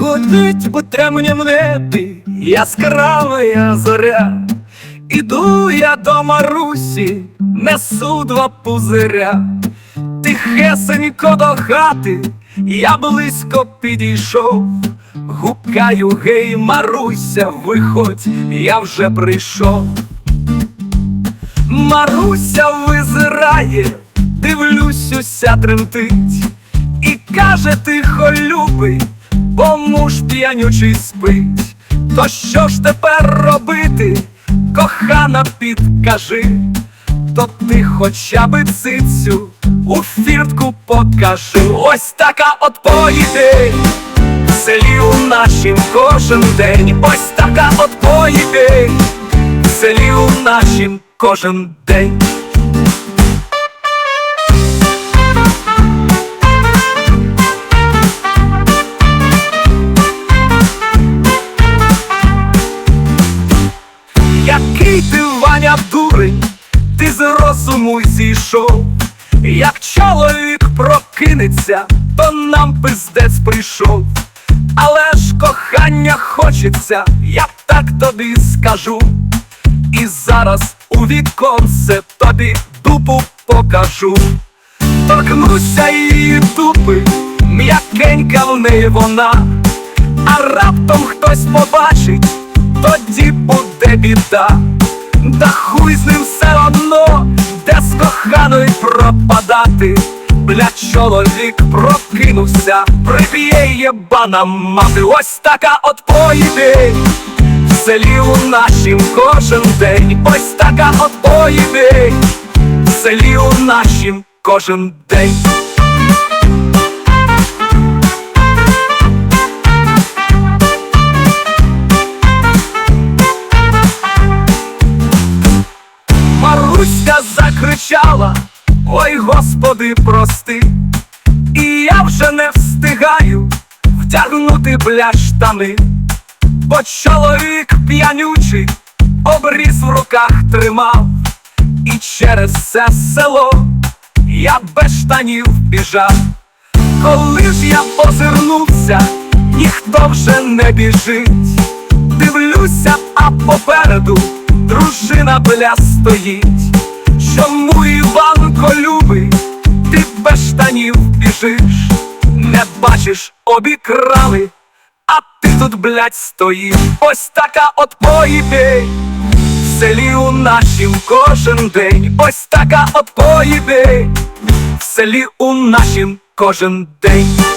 Гудить по темнім небі яскрава зоря. Іду я до Марусі, несу два пузиря, тихесенько до хати, я близько підійшов, гукаю, гей, Маруся, виходь, я вже прийшов. Маруся визирає, дивлюсь, уся тремтить, і каже тихо, любий, бо муж п'янючий спить. То що ж тепер робити, кохана, підкажи, то ти хоча би цицю у фіртку покажи. Ось така от поїде в селі у нашім кожен день. Ось така от поїде в селі у нашім кожен день. Який ти Ваня дурень, ти з розуму зійшов, як чоловік прокинеться, то нам пиздець прийшов. Але ж кохання хочеться, я так тобі скажу. І зараз у віконце тобі дупу покажу. Торкнуся її дупи, м'якенька в неї вона, а раптом хтось побачить, тоді буде біда. Да хуй з ним все одно, де з коханою пропадати. Бля, чоловік прокинувся, приб'є єбана мати. Ось така от поїде в селі у нашім кожен день. Ось така от поїде в селі у нашім кожен день. Закричала, ой господи, прости, і я вже не встигаю втягнути бля штани, бо чоловік п'янючий обріз в руках тримав, і через все село я без штанів біжав. Коли ж я озирнувся, ніхто вже не біжить. Дивлюся, а попереду дружина бля стоїть. Чому Іванко любий, ти без штанів біжиш, не бачиш, обікрали, а ти тут, блядь, стоїш. Ось така от поїбей, в селі у нашім кожен день. Ось така от поїбей, в селі у нашім кожен день.